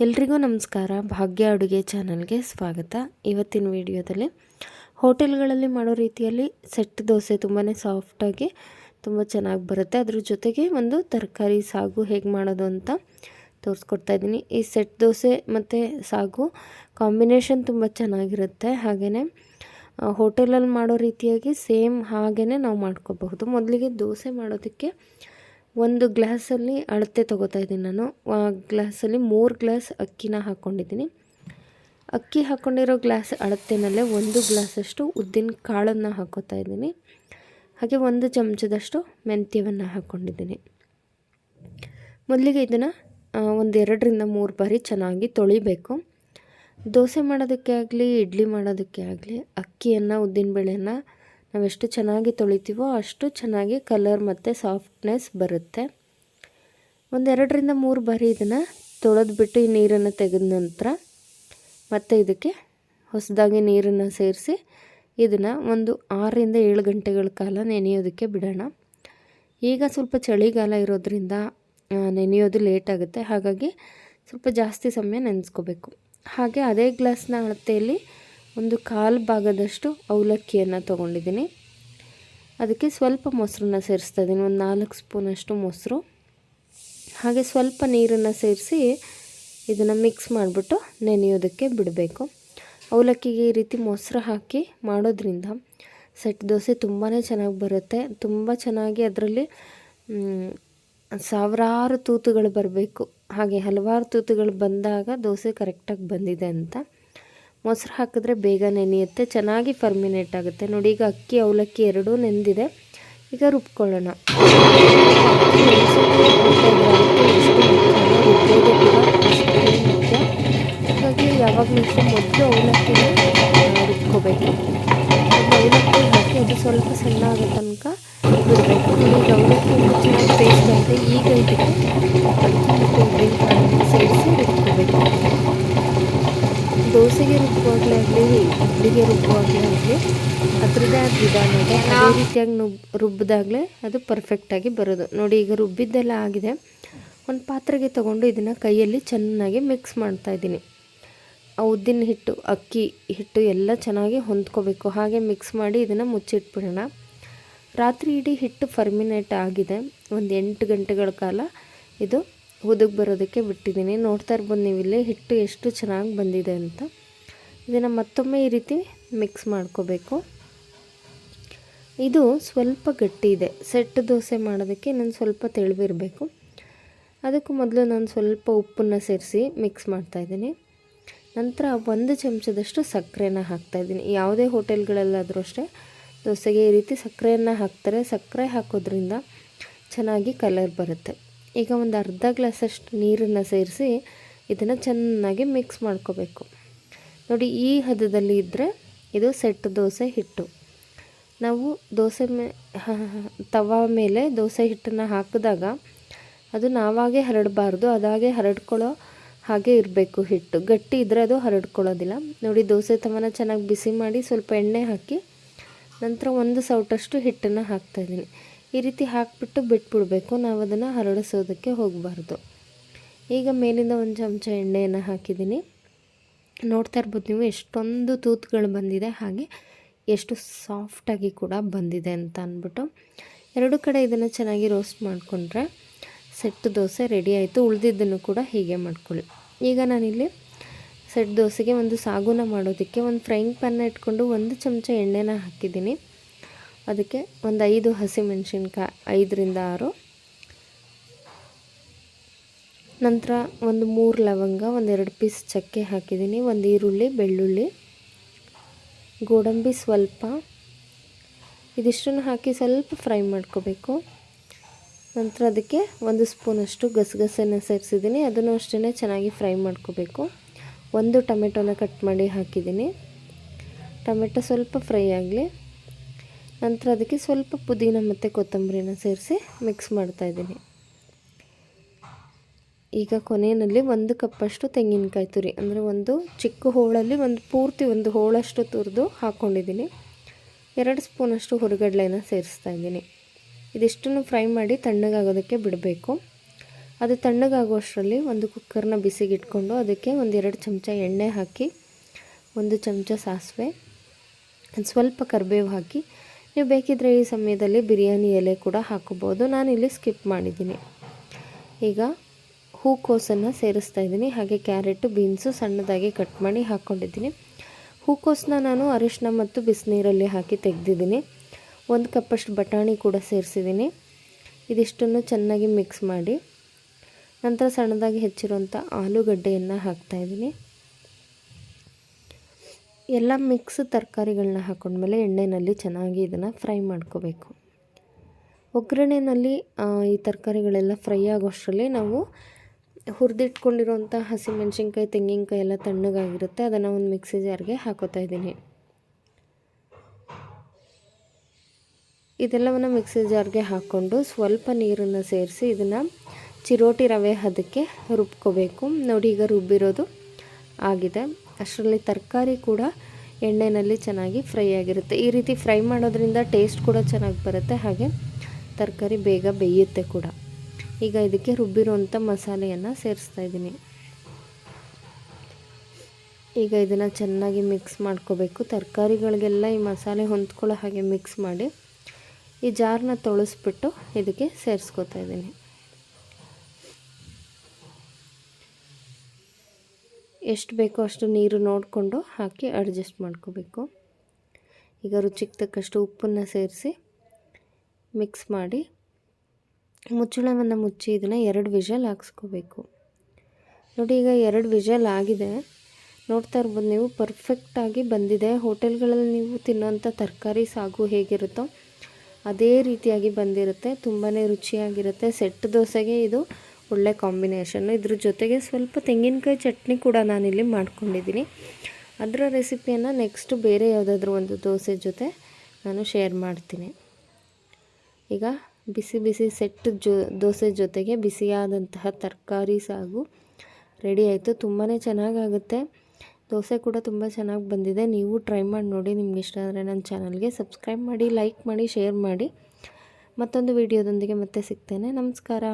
ಎಲ್ರಿಗೂ ನಮಸ್ಕಾರ. ಭಾಗ್ಯ ಅಡುಗೆ ಚಾನಲ್ಗೆ ಸ್ವಾಗತ. ಇವತ್ತಿನ ವಿಡಿಯೋದಲ್ಲಿ ಹೋಟೆಲ್ಗಳಲ್ಲಿ ಮಾಡೋ ರೀತಿಯಲ್ಲಿ ಸೆಟ್ ದೋಸೆ ತುಂಬಾ ಸಾಫ್ಟಾಗಿ ತುಂಬ ಚೆನ್ನಾಗಿ ಬರುತ್ತೆ. ಅದ್ರ ಜೊತೆಗೆ ಒಂದು ತರಕಾರಿ ಸಾಗು ಹೇಗೆ ಮಾಡೋದು ಅಂತ ತೋರಿಸ್ಕೊಡ್ತಾ ಇದ್ದೀನಿ. ಈ ಸೆಟ್ ದೋಸೆ ಮತ್ತು ಸಾಗು ಕಾಂಬಿನೇಷನ್ ತುಂಬ ಚೆನ್ನಾಗಿರುತ್ತೆ. ಹಾಗೆಯೇ ಹೋಟೆಲಲ್ಲಿ ಮಾಡೋ ರೀತಿಯಾಗಿ ಸೇಮ್ ಹಾಗೆಯೇ ನಾವು ಮಾಡ್ಕೋಬಹುದು. ಮೊದಲಿಗೆ ದೋಸೆ ಮಾಡೋದಕ್ಕೆ ಒಂದು ಗ್ಲಾಸಲ್ಲಿ ಅಳತೆ ತೊಗೋತಾ ಇದ್ದೀನಿ ನಾನು. ಗ್ಲಾಸಲ್ಲಿ ಮೂರು ಗ್ಲಾಸ್ ಅಕ್ಕಿನ ಹಾಕ್ಕೊಂಡಿದ್ದೀನಿ ಅಕ್ಕಿ ಹಾಕ್ಕೊಂಡಿರೋ ಗ್ಲಾಸ್ ಅಳತೆನಲ್ಲೇ ಒಂದು ಗ್ಲಾಸಷ್ಟು ಉದ್ದಿನ ಕಾಳನ್ನು ಹಾಕೋತಾ ಇದ್ದೀನಿ. ಹಾಗೆ ಒಂದು ಚಮಚದಷ್ಟು ಮೆಂತ್ಯವನ್ನು ಹಾಕ್ಕೊಂಡಿದ್ದೀನಿ ಮೊದಲಿಗೆ ಇದನ್ನು ಒಂದು ಎರಡರಿಂದ ಮೂರು ಬಾರಿ ಚೆನ್ನಾಗಿ ತೊಳಿಬೇಕು. ದೋಸೆ ಮಾಡೋದಕ್ಕೆ ಆಗಲಿ, ಇಡ್ಲಿ ಮಾಡೋದಕ್ಕೆ ಆಗಲಿ, ಅಕ್ಕಿಯನ್ನು ಉದ್ದಿನಬೇಳೆಯನ್ನು ನಾವೆಷ್ಟು ಚೆನ್ನಾಗಿ ತೊಳಿತೀವೋ ಅಷ್ಟು ಚೆನ್ನಾಗಿ ಕಲರ್ ಮತ್ತು ಸಾಫ್ಟ್ನೆಸ್ ಬರುತ್ತೆ. ಒಂದೆರಡರಿಂದ ಮೂರು ಬಾರಿ ಇದನ್ನು ತೊಳೆದ್ಬಿಟ್ಟು ಈ ನೀರನ್ನು ತೆಗೆದ ನಂತರ ಮತ್ತೆ ಇದಕ್ಕೆ ಹೊಸದಾಗಿ ನೀರನ್ನು ಸೇರಿಸಿ ಇದನ್ನು ಒಂದು ಆರರಿಂದ ಏಳು ಗಂಟೆಗಳ ಕಾಲ ನೆನೆಯೋದಕ್ಕೆ ಬಿಡೋಣ. ಈಗ ಸ್ವಲ್ಪ ಚಳಿಗಾಲ ಇರೋದ್ರಿಂದ ನೆನೆಯೋದು ಲೇಟ್ ಆಗುತ್ತೆ. ಹಾಗಾಗಿ ಸ್ವಲ್ಪ ಜಾಸ್ತಿ ಸಮಯ ನೆನೆಸ್ಕೋಬೇಕು. ಹಾಗೆ ಅದೇ ಗ್ಲಾಸ್ನ ಅಳತೆಯಲ್ಲಿ ಒಂದು ಕಾಲು ಭಾಗದಷ್ಟು ಅವಲಕ್ಕಿಯನ್ನು ತೊಗೊಂಡಿದ್ದೀನಿ. ಅದಕ್ಕೆ ಸ್ವಲ್ಪ ಮೊಸರನ್ನ ಸೇರಿಸ್ತಾ ಇದ್ದೀನಿ. ಒಂದು ನಾಲ್ಕು ಸ್ಪೂನಷ್ಟು ಮೊಸರು. ಹಾಗೆ ಸ್ವಲ್ಪ ನೀರನ್ನು ಸೇರಿಸಿ ಇದನ್ನು ಮಿಕ್ಸ್ ಮಾಡಿಬಿಟ್ಟು ನೆನೆಯೋದಕ್ಕೆ ಬಿಡಬೇಕು. ಅವಲಕ್ಕಿಗೆ ಈ ರೀತಿ ಮೊಸರು ಹಾಕಿ ಮಾಡೋದ್ರಿಂದ ಸೆಟ್ ದೋಸೆ ತುಂಬಾ ಚೆನ್ನಾಗಿ ಬರುತ್ತೆ. ತುಂಬ ಚೆನ್ನಾಗಿ ಅದರಲ್ಲಿ ಸಾವಿರಾರು ತೂತುಗಳು ಬರಬೇಕು. ಹಾಗೆ ಹಲವಾರು ತೂತುಗಳು ಬಂದಾಗ ದೋಸೆ ಕರೆಕ್ಟಾಗಿ ಬಂದಿದೆ ಅಂತ. ಮೊಸರು ಹಾಕಿದ್ರೆ ಬೇಗ ನೆನೆಯುತ್ತೆ ಚೆನ್ನಾಗಿ ಫರ್ಮಿನೇಟ್ ಆಗುತ್ತೆ. ನೋಡಿ, ಈಗ ಅಕ್ಕಿ ಅವಲಕ್ಕಿ ಎರಡೂ ನೆಂದಿದೆ. ಈಗ ರುಬ್ಕೊಳ್ಳೋಣ. ಹಾಗಾಗಿ ಯಾವಾಗಲೂ ಮೊದಲು ಅವಲಕ್ಕಿನ ರುಬ್ಕೋಬೇಕು. ಅವಲಕ್ಕಿ ಹಾಕಿ ಅದು ಸ್ವಲ್ಪ ಸಣ್ಣ ಆಗೋ ತನಕ ಬಿಡಬೇಕು ಈಗ ಅವಲಕ್ಕಿ ಚೆನ್ನಾಗಿ ಟೇಸ್ಟ್ ಆಗುತ್ತೆ ಈಗ ಇದಕ್ಕೆ ಅಕ್ಕಿ ಮತ್ತು ಸೇರಿಸಿ ರುಬ್ಕೋಬೇಕು ದೋಸೆಗೆ ರುಬ್ಬುವಾಗಲೇ ಆಗಲಿ ಇಡ್ಲಿಗೆ ರುಬ್ಬುವಾಗಲೇ ಆಗಲಿ ಅದರದ್ದೇ ಆದ ವಿಧಾನ ಇದೆ. ಅದೇ ರೀತಿಯಾಗಿ ನುಬ್ ರುಬ್ಬಿದಾಗಲೇ ಅದು ಪರ್ಫೆಕ್ಟಾಗಿ ಬರೋದು. ನೋಡಿ ಈಗ ರುಬ್ಬಿದ್ದೆಲ್ಲ ಆಗಿದೆ. ಒಂದು ಪಾತ್ರೆಗೆ ತೊಗೊಂಡು ಇದನ್ನು ಕೈಯಲ್ಲಿ ಚೆನ್ನಾಗಿ ಮಿಕ್ಸ್ ಮಾಡ್ತಾ ಇದ್ದೀನಿ. ಆ ಉದ್ದಿನ ಹಿಟ್ಟು ಅಕ್ಕಿ ಹಿಟ್ಟು ಎಲ್ಲ ಚೆನ್ನಾಗಿ ಹೊಂದ್ಕೋಬೇಕು. ಹಾಗೆ ಮಿಕ್ಸ್ ಮಾಡಿ ಇದನ್ನು ಮುಚ್ಚಿಟ್ಬಿಡೋಣ. ರಾತ್ರಿ ಇಡೀ ಹಿಟ್ಟು ಫರ್ಮಿನೇಟ್ ಆಗಿದೆ. ಒಂದು ಎಂಟು ಗಂಟೆಗಳ ಕಾಲ ಇದು ಹುದುಗ್ ಬರೋದಕ್ಕೆ ಬಿಟ್ಟಿದ್ದೀನಿ. ನೋಡ್ತಾ ಇರ್ಬೋದು ನೀವು ಇಲ್ಲಿ ಹಿಟ್ಟು ಎಷ್ಟು ಚೆನ್ನಾಗಿ ಬಂದಿದೆ ಅಂತ. ಇದನ್ನು ಮತ್ತೊಮ್ಮೆ ಈ ರೀತಿ ಮಿಕ್ಸ್ ಮಾಡ್ಕೋಬೇಕು. ಇದು ಸ್ವಲ್ಪ ಗಟ್ಟಿ ಇದೆ. ಸೆಟ್ ದೋಸೆ ಮಾಡೋದಕ್ಕೆ ಇನ್ನೊಂದು ಸ್ವಲ್ಪ ತೆಳುವಿರಬೇಕು. ಅದಕ್ಕೂ ಮೊದಲು ನಾನು ಸ್ವಲ್ಪ ಉಪ್ಪನ್ನು ಸೇರಿಸಿ ಮಿಕ್ಸ್ ಮಾಡ್ತಾಯಿದ್ದೀನಿ ನಂತರ ಒಂದು ಚಮಚದಷ್ಟು ಸಕ್ಕರೆನ ಹಾಕ್ತಾಯಿದ್ದೀನಿ ಯಾವುದೇ ಹೋಟೆಲ್ಗಳಲ್ಲಾದರೂ ಅಷ್ಟೇ ದೋಸೆಗೆ ಈ ರೀತಿ ಸಕ್ಕರೆಯನ್ನು ಹಾಕ್ತಾರೆ. ಸಕ್ಕರೆ ಹಾಕೋದ್ರಿಂದ ಚೆನ್ನಾಗಿ ಕಲರ್ ಬರುತ್ತೆ. ಈಗ ಒಂದು ಅರ್ಧ ಗ್ಲಾಸಷ್ಟು ನೀರನ್ನು ಸೇರಿಸಿ ಇದನ್ನು ಚೆನ್ನಾಗಿ ಮಿಕ್ಸ್ ಮಾಡ್ಕೋಬೇಕು. ನೋಡಿ, ಈ ಹದದಲ್ಲಿ ಇದ್ದರೆ ಇದು ಸೆಟ್ ದೋಸೆ ಹಿಟ್ಟು. ನಾವು ದೋಸೆ ಮೇ ತವಾ ಮೇಲೆ ದೋಸೆ ಹಿಟ್ಟನ್ನು ಹಾಕಿದಾಗ ಅದು ನಾವಾಗೆ ಹರಡಬಾರ್ದು, ಅದಾಗೆ ಹರಡ್ಕೊಳ್ಳೋ ಹಾಗೆ ಇರಬೇಕು ಹಿಟ್ಟು. ಗಟ್ಟಿ ಇದ್ದರೆ ಅದು ಹರಡ್ಕೊಳ್ಳೋದಿಲ್ಲ. ನೋಡಿ, ದೋಸೆ ತವನ ಚೆನ್ನಾಗಿ ಬಿಸಿ ಮಾಡಿ ಸ್ವಲ್ಪ ಎಣ್ಣೆ ಹಾಕಿ ನಂತರ ಒಂದು ಸೌಟಷ್ಟು ಹಿಟ್ಟನ್ನು ಹಾಕ್ತಾಯಿದ್ದೀನಿ ಈ ರೀತಿ ಹಾಕಿಬಿಟ್ಟು ಬಿಟ್ಬಿಡಬೇಕು ನಾವು ಅದನ್ನು ಹರಡಿಸೋದಕ್ಕೆ ಹೋಗಬಾರ್ದು. ಈಗ ಮೇಲಿಂದ ಒಂದು ಚಮಚ ಎಣ್ಣೆಯನ್ನು ಹಾಕಿದ್ದೀನಿ. ನೋಡ್ತಾ ಇರ್ಬೋದು ನೀವು, ಎಷ್ಟೊಂದು ತೂತುಗಳು ಬಂದಿದೆ, ಹಾಗೆ ಎಷ್ಟು ಸಾಫ್ಟಾಗಿ ಕೂಡ ಬಂದಿದೆ ಅಂತ ಅಂದ್ಬಿಟ್ಟು. ಎರಡು ಕಡೆ ಇದನ್ನು ಚೆನ್ನಾಗಿ ರೋಸ್ಟ್ ಮಾಡಿಕೊಂಡ್ರೆ ಸೆಟ್ ದೋಸೆ ರೆಡಿ ಆಯಿತು, ಉಳಿದಿದ್ದನ್ನು ಕೂಡ ಹೀಗೆ ಮಾಡ್ಕೊಳ್ಳಿ. ಈಗ ನಾನಿಲ್ಲಿ ಸೆಟ್ ದೋಸೆಗೆ ಒಂದು ಸಾಗುನ ಮಾಡೋದಕ್ಕೆ ಒಂದು ಫ್ರೈಯಿಂಗ್ ಪ್ಯಾನ್ನ ಇಟ್ಕೊಂಡು ಒಂದು ಚಮಚ ಎಣ್ಣೆನ ಹಾಕಿದ್ದೀನಿ. ಅದಕ್ಕೆ ಒಂದು ಐದು ಹಸಿಮೆಣ್ಸಿನ್ಕಾಯಿ, ಐದರಿಂದ ಆರು ನಂತರ ಒಂದು ಮೂರು ಲವಂಗ ಒಂದೆರಡು ಪೀಸ್ ಚಕ್ಕೆ ಹಾಕಿದ್ದೀನಿ, ಒಂದು ಈರುಳ್ಳಿ, ಬೆಳ್ಳುಳ್ಳಿ, ಗೋಡಂಬಿ ಸ್ವಲ್ಪ. ಇದಿಷ್ಟನ್ನು ಹಾಕಿ ಸ್ವಲ್ಪ ಫ್ರೈ ಮಾಡ್ಕೋಬೇಕು. ನಂತರ ಅದಕ್ಕೆ ಒಂದು ಸ್ಪೂನಷ್ಟು ಗಸಗಸೆನ ಸೇರಿಸಿದ್ದೀನಿ, ಅದನ್ನು ಅಷ್ಟೇ ಚೆನ್ನಾಗಿ ಫ್ರೈ ಮಾಡ್ಕೋಬೇಕು. ಒಂದು ಟೊಮೆಟೊನ ಕಟ್ ಮಾಡಿ ಹಾಕಿದ್ದೀನಿ. ಟೊಮೆಟೊ ಸ್ವಲ್ಪ ಫ್ರೈ ಆಗಲಿ, ನಂತರ ಅದಕ್ಕೆ ಸ್ವಲ್ಪ ಪುದೀನ ಮತ್ತು ಕೊತ್ತಂಬರಿನ ಸೇರಿಸಿ ಮಿಕ್ಸ್ ಮಾಡ್ತಾಯಿದ್ದೀನಿ ಈಗ ಕೊನೆಯಲ್ಲಿ ಒಂದು ಕಪ್ಪಷ್ಟು ತೆಂಗಿನಕಾಯಿ ತುರಿ, ಅಂದರೆ ಒಂದು ಚಿಕ್ಕ ಹೋಳಲ್ಲಿ ಒಂದು ಪೂರ್ತಿ ಒಂದು ಹೋಳಷ್ಟು ತುರಿದು ಹಾಕ್ಕೊಂಡಿದ್ದೀನಿ ಎರಡು ಸ್ಪೂನಷ್ಟು ಹುರುಗಡಲೆನ ಸೇರಿಸ್ತಾ ಇದ್ದೀನಿ. ಇದಿಷ್ಟನ್ನು ಫ್ರೈ ಮಾಡಿ ತಣ್ಣಗಾಗೋದಕ್ಕೆ ಬಿಡಬೇಕು. ಅದು ತಣ್ಣಗಾಗುವಷ್ಟರಲ್ಲಿ ಒಂದು ಕುಕ್ಕರ್ನ ಬಿಸಿಗಿಟ್ಕೊಂಡು ಅದಕ್ಕೆ ಒಂದೆರಡು ಚಮಚ ಎಣ್ಣೆ ಹಾಕಿ, ಒಂದು ಚಮಚ ಸಾಸಿವೆ, ಒಂದು ಸ್ವಲ್ಪ ಕರಿಬೇವು ಹಾಕಿ, ನೀವು ಬೇಕಿದ್ದರೆ ಈ ಸಮಯದಲ್ಲಿ ಬಿರಿಯಾನಿ ಎಲೆ ಕೂಡ ಹಾಕೋಬೋದು ನಾನಿಲ್ಲಿ ಸ್ಕಿಪ್ ಮಾಡಿದ್ದೀನಿ. ಈಗ ಹೂಕೋಸನ್ನು ಸೇರಿಸ್ತಾ ಇದ್ದೀನಿ. ಹಾಗೆ ಕ್ಯಾರೆಟು, ಬೀನ್ಸು ಸಣ್ಣದಾಗಿ ಕಟ್ ಮಾಡಿ ಹಾಕ್ಕೊಂಡಿದ್ದೀನಿ. ಹೂಕೋಸನ್ನ ನಾನು ಅರಿಶಿನ ಮತ್ತು ಬಿಸಿನೀರಲ್ಲಿ ಹಾಕಿ ತೆಗೆದಿದ್ದೀನಿ. ಒಂದು ಕಪ್ಪಷ್ಟು ಬಟಾಣಿ ಕೂಡ ಸೇರಿಸಿದ್ದೀನಿ. ಇದಿಷ್ಟನ್ನು ಚೆನ್ನಾಗಿ ಮಿಕ್ಸ್ ಮಾಡಿ ನಂತರ ಸಣ್ಣದಾಗಿ ಹೆಚ್ಚಿರುವಂಥ ಆಲೂಗಡ್ಡೆಯನ್ನು ಹಾಕ್ತಾಯಿದ್ದೀನಿ ಎಲ್ಲ ಮಿಕ್ಸ್ ತರಕಾರಿಗಳನ್ನ ಹಾಕೊಂಡ್ಮೇಲೆ ಎಣ್ಣೆಯಲ್ಲಿ ಚೆನ್ನಾಗಿ ಇದನ್ನು ಫ್ರೈ ಮಾಡ್ಕೋಬೇಕು. ಒಗ್ಗರಣೆಯಲ್ಲಿ ಈ ತರಕಾರಿಗಳೆಲ್ಲ ಫ್ರೈ ಆಗೋಷ್ಟರಲ್ಲಿ ನಾವು ಹುರಿದಿಟ್ಕೊಂಡಿರೋಂಥ ಹಸಿಮೆಣ್ಸಿನ್ಕಾಯಿ, ತೆಂಗಿನಕಾಯಿ ಎಲ್ಲ ತಣ್ಣಗಾಗಿರುತ್ತೆ. ಅದನ್ನು ಒಂದು ಮಿಕ್ಸಿ ಜಾರ್ಗೆ ಹಾಕೋತಾ ಇದ್ದೀನಿ. ಇದೆಲ್ಲವನ್ನು ಮಿಕ್ಸಿ ಜಾರ್ಗೆ ಹಾಕ್ಕೊಂಡು ಸ್ವಲ್ಪ ನೀರನ್ನು ಸೇರಿಸಿ ಇದನ್ನು ಚಿರೋಟಿ ರವೆ ಹದಕ್ಕೆ ರುಬ್ಕೋಬೇಕು. ನೋಡಿ ಈಗ ರುಬ್ಬಿರೋದು ಆಗಿದೆ. ಅಷ್ಟರಲ್ಲಿ ತರಕಾರಿ ಕೂಡ ಎಣ್ಣೆಯಲ್ಲಿ ಚೆನ್ನಾಗಿ ಫ್ರೈ ಆಗಿರುತ್ತೆ. ಈ ರೀತಿ ಫ್ರೈ ಮಾಡೋದ್ರಿಂದ ಟೇಸ್ಟ್ ಕೂಡ ಚೆನ್ನಾಗಿ ಬರುತ್ತೆ. ಹಾಗೆ ತರಕಾರಿ ಬೇಗ ಬೇಯುತ್ತೆ ಕೂಡ. ಈಗ ಇದಕ್ಕೆ ರುಬ್ಬಿರುವಂಥ ಮಸಾಲೆಯನ್ನು ಸೇರಿಸ್ತಾ ಇದ್ದೀನಿ. ಈಗ ಇದನ್ನು ಚೆನ್ನಾಗಿ ಮಿಕ್ಸ್ ಮಾಡ್ಕೋಬೇಕು. ತರಕಾರಿಗಳಿಗೆಲ್ಲ ಈ ಮಸಾಲೆ ಹೊಂದ್ಕೊಳ್ಳೋ ಹಾಗೆ ಮಿಕ್ಸ್ ಮಾಡಿ ಈ ಜಾರನ್ನ ತೊಳಸ್ಬಿಟ್ಟು ಇದಕ್ಕೆ ಸೇರಿಸ್ಕೊತಾ ಇದ್ದೀನಿ. ಎಷ್ಟು ಬೇಕೋ ಅಷ್ಟು ನೀರು ನೋಡಿಕೊಂಡು ಹಾಕಿ ಅಡ್ಜಸ್ಟ್ ಮಾಡ್ಕೋಬೇಕು. ಈಗ ರುಚಿಗೆ ತಕ್ಕಷ್ಟು ಉಪ್ಪನ್ನು ಸೇರಿಸಿ ಮಿಕ್ಸ್ ಮಾಡಿ ಮುಚ್ಚಳವನ್ನು ಮುಚ್ಚಿ ಇದನ್ನು ಎರಡು ವಿಷಲ್ ಹಾಕ್ಸ್ಕೋಬೇಕು. ನೋಡಿ ಈಗ ಎರಡು ವಿಷಲ್ ಆಗಿದೆ. ನೋಡ್ತಾ ಇರ್ಬೋದು ನೀವು ಪರ್ಫೆಕ್ಟಾಗಿ ಬಂದಿದೆ. ಹೋಟೆಲ್ಗಳಲ್ಲಿ ನೀವು ತಿನ್ನೋಂಥ ತರಕಾರಿ ಸಾಗು ಹೇಗಿರುತ್ತೋ ಅದೇ ರೀತಿಯಾಗಿ ಬಂದಿರುತ್ತೆ. ತುಂಬಾ ರುಚಿಯಾಗಿರುತ್ತೆ. ಸೆಟ್ ದೋಸೆಗೆ ಇದು ಒಳ್ಳೆ ಕಾಂಬಿನೇಷನ್ನು ಇದ್ರ ಜೊತೆಗೆ ಸ್ವಲ್ಪ ತೆಂಗಿನಕಾಯಿ ಚಟ್ನಿ ಕೂಡ ನಾನಿಲ್ಲಿ ಮಾಡ್ಕೊಂಡಿದ್ದೀನಿ. ಅದರ ರೆಸಿಪಿಯನ್ನು ನೆಕ್ಸ್ಟು ಬೇರೆ ಯಾವುದಾದ್ರೂ ಒಂದು ದೋಸೆ ಜೊತೆ ನಾನು ಶೇರ್ ಮಾಡ್ತೀನಿ. ಈಗ ಬಿಸಿ ಬಿಸಿ ಸೆಟ್ ಜೊ, ದೋಸೆ ಜೊತೆಗೆ ಬಿಸಿಯಾದಂತಹ ತರಕಾರಿ ಸಾಗು ರೆಡಿ ಆಯಿತು. ತುಂಬಾ ಚೆನ್ನಾಗಾಗುತ್ತೆ. ದೋಸೆ ಕೂಡ ತುಂಬ ಚೆನ್ನಾಗಿ ಬಂದಿದೆ. ನೀವು ಟ್ರೈ ಮಾಡಿ ನೋಡಿ. ನಿಮ್ಗೆ ಇಷ್ಟ ಆದರೆ ನನ್ನ ಚಾನಲ್ಗೆ ಸಬ್ಸ್ಕ್ರೈಬ್ ಮಾಡಿ ಲೈಕ್ ಮಾಡಿ ಶೇರ್ ಮಾಡಿ. ಮತ್ತೊಂದು ವಿಡಿಯೋದೊಂದಿಗೆ ಮತ್ತೆ ಸಿಗ್ತೇನೆ. ನಮಸ್ಕಾರ.